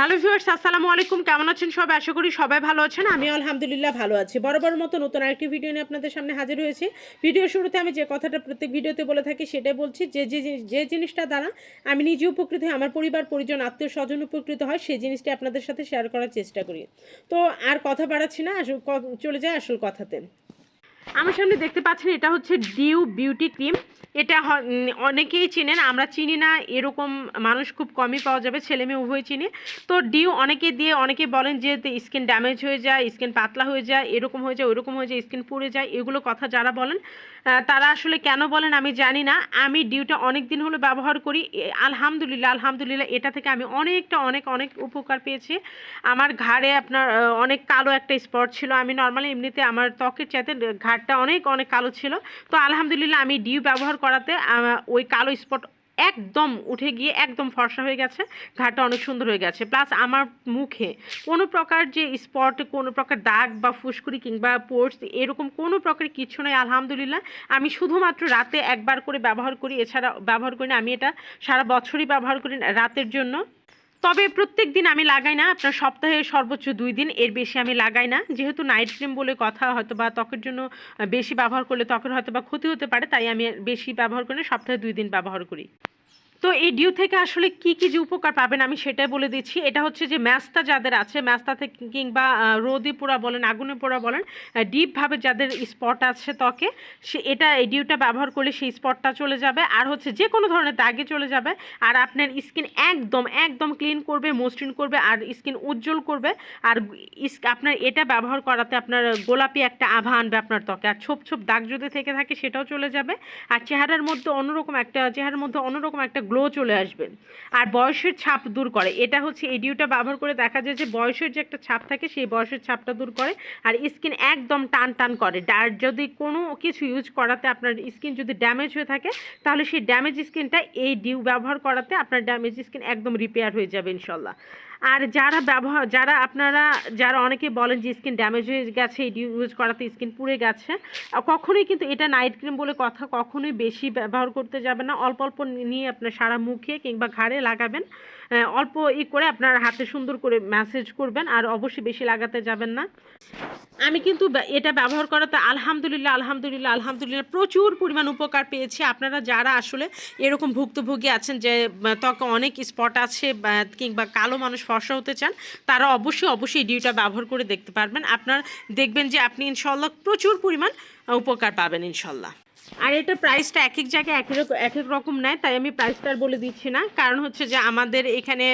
Hello viewers, আসসালামু আলাইকুম। কেমন আছেন সবাই? আশা করি সবাই ভালো আছেন। আমি আলহামদুলিল্লাহ ভালো আছি। বরাবর মতো নতুন আরেকটি ভিডিও নিয়ে আপনাদের সামনে হাজির হয়েছি। ভিডিও শুরুতে আমি যে কথাটা প্রত্যেক ভিডিওতে বলে থাকি, সেটাই বলছি, যে যে যে জিনিসটা দ্বারা আমি নিজে উপকৃত হই, আমার পরিবার, পরিজন আত্মীয় স্বজন উপকৃত হয়, সেই জিনিসটি আপনাদের সাথে শেয়ার করার চেষ্টা করি। তো আর কথা বাড়াচ্ছি না চলে যায় আসল কথাতে। আমার সামনে দেখতে পাচ্ছেন, এটা হচ্ছে ডিউ বিউটি ক্রিম এটা অনেকেই চিনেন, আমরা চিনি না, এরকম মানুষ খুব কমই পাওয়া যাবে, ছেলে মেয়ে উভয় চিনি। তো ডিউ অনেকে দিয়ে, অনেকে বলেন যে স্কিন ড্যামেজ হয়ে যায়, স্কিন পাতলা হয়ে যায়, এরকম হয়ে যায়, ওরকম হয়ে যায়, স্কিন পুড়ে যায়, এগুলো কথা যারা বলেন তারা আসলে কেন বলেন আমি জানি না। আমি ডিউটা অনেক দিন হলো ব্যবহার করি আলহামদুলিল্লাহ আলহামদুলিল্লাহ, এটা থেকে আমি অনেকটা, অনেক অনেক উপকার পেয়েছি। আমার ঘাড়ে আপনার অনেক কালো একটা স্পট ছিল, আমি নর্মালি এমনিতে আমার ত্বকের চাইতে ঘাড়টা অনেক অনেক কালো ছিল। তো আলহামদুলিল্লাহ, আমি ডিউ ব্যবহার করাতে ওই কালো স্পট একদম উঠে গিয়ে একদম ফর্সা হয়ে গেছে ঘাটটা অনেক সুন্দর হয়ে গেছে। প্লাস আমার মুখে কোনো প্রকার যে স্পট কোনো প্রকার দাগ বা ফুসকুড়ি কিংবা পোর্স এরকম কোনো প্রকার কিছু নয় আলহামদুলিল্লাহ। আমি শুধুমাত্র রাতে একবার করে ব্যবহার করি, এছাড়া ব্যবহার করি না, আমি এটা সারা বছরই ব্যবহার করি, রাতের জন্য। তবে প্রত্যেক দিন আমি লাগাই না, আপনার সপ্তাহে সর্বোচ্চ দুই দিন, এর বেশি আমি লাগাই না। যেহেতু নাইট ক্রিম বলে কথা হয়তো বা ত্বকের জন্য বেশি ব্যবহার করলে ত্বকের হয়তো বা ক্ষতি হতে পারে, তাই আমি বেশি ব্যবহার করি না সপ্তাহে দুই দিন ব্যবহার করি। তো এই ডিউ থেকে আসলে কি কি যে উপকার পাবেন আমি সেটাই বলে দিচ্ছি। এটা হচ্ছে যে ম্যাস্তা যাদের আছে, ম্যাস্তা থেকে কিংবা রোদে পোড়া বলেন আগুনে পোড়া বলেন ডিপভাবে যাদের স্পট আছে ত্বকে, সে এটা এই ডিউটা ব্যবহার করলে সেই স্পটটা চলে যাবে। আর হচ্ছে যে কোনো ধরনের দাগে চলে যাবে। আর আপনার স্কিন একদম একদম ক্লিন করবে, মসৃণ করবে, আর স্কিন উজ্জ্বল করবে। আর আপনার এটা ব্যবহার করাতে আপনার গোলাপি একটা আভা আনবে আপনার ত্বকে। আর ছোপ ছোপ দাগ যদি থেকে থাকে সেটাও চলে যাবে। আর চেহারার মধ্যে অন্যরকম একটা, চেহারার মধ্যে অন্যরকম একটা গ্লো চলে আসবে। আর বয়সের ছাপ দূর করে। এটা হচ্ছে এই ডিউটা ব্যবহার করে দেখা যায় যে বয়সের যে একটা ছাপ থাকে, সেই বয়সের ছাপটা দূর করে আর স্কিন একদম টান টান করে। ডার যদি কোনো কিছু ইউজ করাতে আপনার স্কিন যদি ড্যামেজ হয়ে থাকে, তাহলে সেই ড্যামেজ স্কিনটা এই ডিউ ব্যবহার করাতে আপনার ড্যামেজ স্কিন একদম রিপেয়ার হয়ে যাবে ইনশাল্লাহ। আর যারা ব্যবহার, যারা আপনারা, যারা অনেকে বলেন যে স্কিন ড্যামেজ হয়ে গেছে এই ইউজ করাতে স্কিন পুড়ে গেছে কখনোই কিন্তু এটা নাইট ক্রিম বলে কথা কখনোই বেশি ব্যবহার করতে যাবেন না। অল্প অল্প নিয়ে আপনার সারা মুখে কিংবা ঘাড়ে লাগাবেন অল্প ই করে আপনার হাতে সুন্দর করে ম্যাসেজ করবেন আর অবশ্যই বেশি লাগাতে যাবেন না। আমি কিন্তু এটা ব্যবহার করাতে আলহামদুলিল্লাহ আলহামদুলিল্লাহ আলহামদুলিল্লাহ প্রচুর পরিমাণ উপকার পেয়েছি। আপনারা যারা আসলে এরকম ভুক্তভোগী আছেন যে ত্বকে অনেক স্পট আছে কিংবা কালো মানুষ ফর্সা হতে চান, তারা অবশ্যই অবশ্যই ডিউটা ব্যবহার করে দেখতে পারবেন। আপনার দেখবেন যে আপনি ইনশাল্লাহ প্রচুর পরিমাণ উপকার পাবেন ইনশাল্লাহ আর এটা প্রাইসটা এক এক জায়গায় এক এক রকম নেয়, তাই আমি প্রাইসটা বলে দিচ্ছি না। কারণ হচ্ছে যে আমাদের এখানে